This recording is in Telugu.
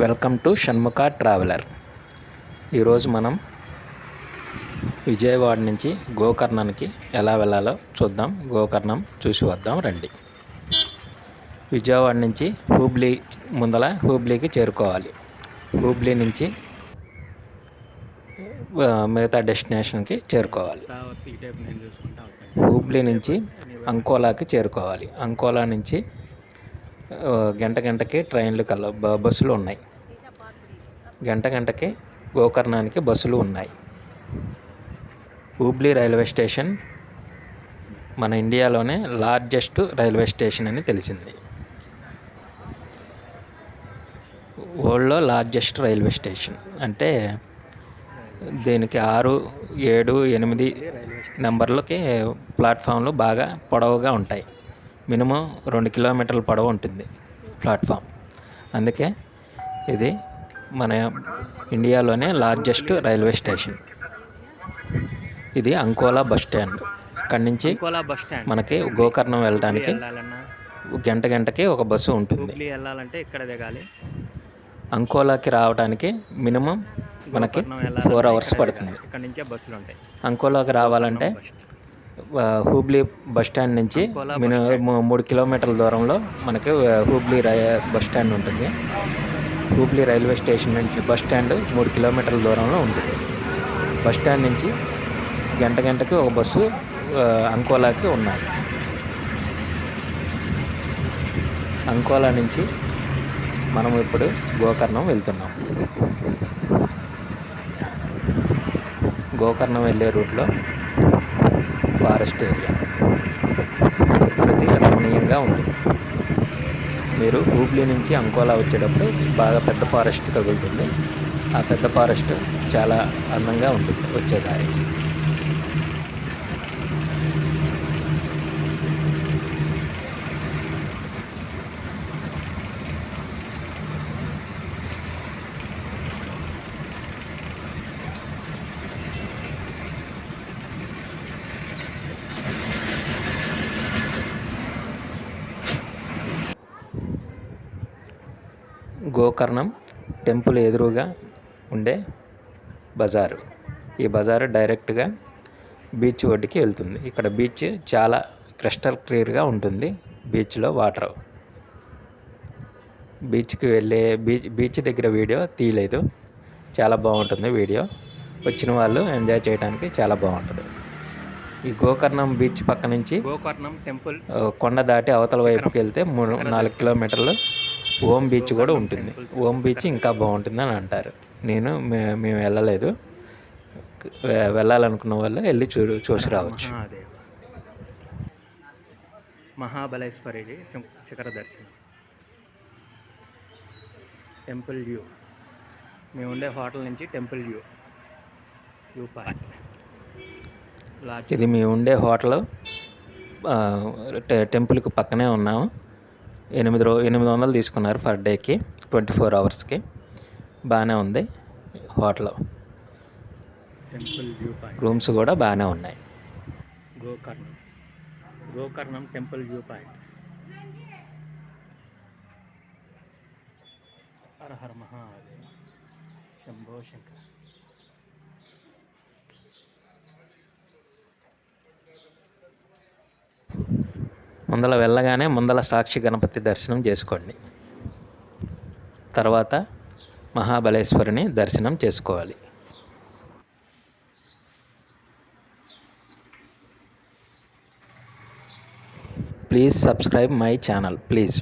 Welcome to Shanmukha traveller. ఈరోజు మనం విజయవాడ నుంచి గోకర్ణానికి ఎలా వెళ్ళాలో చూద్దాం. గోకర్ణం చూసి వద్దాం రండి. విజయవాడ నుంచి హూబ్లీ ముందల హూబ్లీకి చేరుకోవాలి. హూబ్లీ నుంచి మిగతా డెస్టినేషన్కి చేరుకోవాలి. హూబ్లీ నుంచి అంకోలాకి చేరుకోవాలి. అంకోలా నుంచి గంట గంటకి ట్రైన్లు కల బ- బస్సులు ఉన్నాయి. గంట గంటకే గోకర్ణానికి బస్సులు ఉన్నాయి. హూబ్లీ రైల్వే స్టేషన్ మన ఇండియాలోనే లార్జెస్ట్ రైల్వే స్టేషన్ అని తెలిసింది. వరల్డ్లో లార్జెస్ట్ రైల్వే స్టేషన్. అంటే దీనికి ఆరు ఏడు ఎనిమిది నెంబర్లకి ప్లాట్ఫామ్లు బాగా పొడవుగా ఉంటాయి. మినిమం రెండు కిలోమీటర్ల పొడవు ఉంటుంది ప్లాట్ఫామ్. అందుకే ఇది మన ఇండియాలోనే లార్జెస్ట్ రైల్వే స్టేషన్. ఇది అంకోలా బస్ స్టాండ్. ఇక్కడి నుంచి కోలా బస్ స్టాండ్. మనకి గోకర్ణం వెళ్ళడానికి గంట గంటకి ఒక బస్సు ఉంటుంది. వెళ్ళాలంటే ఇక్కడ దిగాలి. అంకోలాకి రావడానికి మినిమం మనకి ఫోర్ అవర్స్ పడుతుంది. దిగాలి. ఇక్కడ నుంచే బస్సులు ఉంటాయి. అంకోలాకి రావాలంటే హూబ్లీ బస్ స్టాండ్ నుంచి మూడు కిలోమీటర్ల దూరంలో మనకి హూబ్లీ రై బస్ స్టాండ్ ఉంటుంది. హూబ్లీ రైల్వే స్టేషన్ నుంచి బస్ స్టాండ్ మూడు కిలోమీటర్ల దూరంలో ఉంటుంది. బస్ స్టాండ్ నుంచి గంట గంటకి ఒక బస్సు అంకోలాకి ఉన్నాయి. అంకోలా నుంచి మనం ఇప్పుడు గోకర్ణం వెళ్తున్నాం. గోకర్ణం వెళ్ళే రూట్లో ఫారెస్ట్ ఏరియా. ప్రకృతి రమణీయంగా ఉంటుంది మీరు హూబ్లీ నుంచి అంకోలా వచ్చేటప్పుడు బాగా పెద్ద ఫారెస్ట్ తగులుతుంది. ఆ పెద్ద ఫారెస్ట్ చాలా అందంగా ఉంటుంది. వచ్చే గోకర్ణం టెంపుల్ ఎదురుగా ఉండే బజారు. ఈ బజారు డైరెక్ట్గా బీచ్ ఒడ్డుకి వెళ్తుంది. ఇక్కడ బీచ్ చాలా క్రిస్టల్ క్లియర్గా ఉంటుంది. బీచ్లో వాటర్. బీచ్కి వెళ్ళే బీచ్ బీచ్ దగ్గర వీడియో తీయలేదు. చాలా బాగుంటుంది వీడియో. వచ్చిన వాళ్ళు ఎంజాయ్ చేయడానికి చాలా బాగుంటుంది. ఈ గోకర్ణం బీచ్ పక్క నుంచి గోకర్ణం టెంపుల్. కొండ దాటి అవతల వైపుకి వెళ్తే మూడు నాలుగు కిలోమీటర్లు. ఓం బీచ్ కూడా ఉంటుంది. ఓం బీచ్ ఇంకా బాగుంటుంది అని అంటారు. నేను మేము వెళ్ళలేదు. వెళ్ళాలనుకున్న వాళ్ళు వెళ్ళి చూ చూసి రావచ్చు. మహాబలేశ్వరి శిఖర దర్శనం. Temple view. మేము ఉండే హోటల్ నుంచి టెంపుల్ వ్యూ. View point. ఇది మేము ఉండే హోటల్ టెంపుల్కి పక్కనే ఉన్నాము. ఎనిమిది రో ఎనిమిది వందలు తీసుకున్నారు పర్ డేకి ట్వంటీ ఫోర్ అవర్స్కి బాగానే ఉంది హోటల్. టెంపుల్ పాయింట్ రూమ్స్ కూడా బాగానే ఉన్నాయి. Gokarnam. Gokarnam temple view point. Hara Hara Mahadeva. Shambho Shankara. ముందల వెళ్ళగానే ముందల సాక్షి గణపతి దర్శనం చేసుకోండి. తర్వాత మహాబలేశ్వరిని దర్శనం చేసుకోవాలి. Please subscribe my channel please.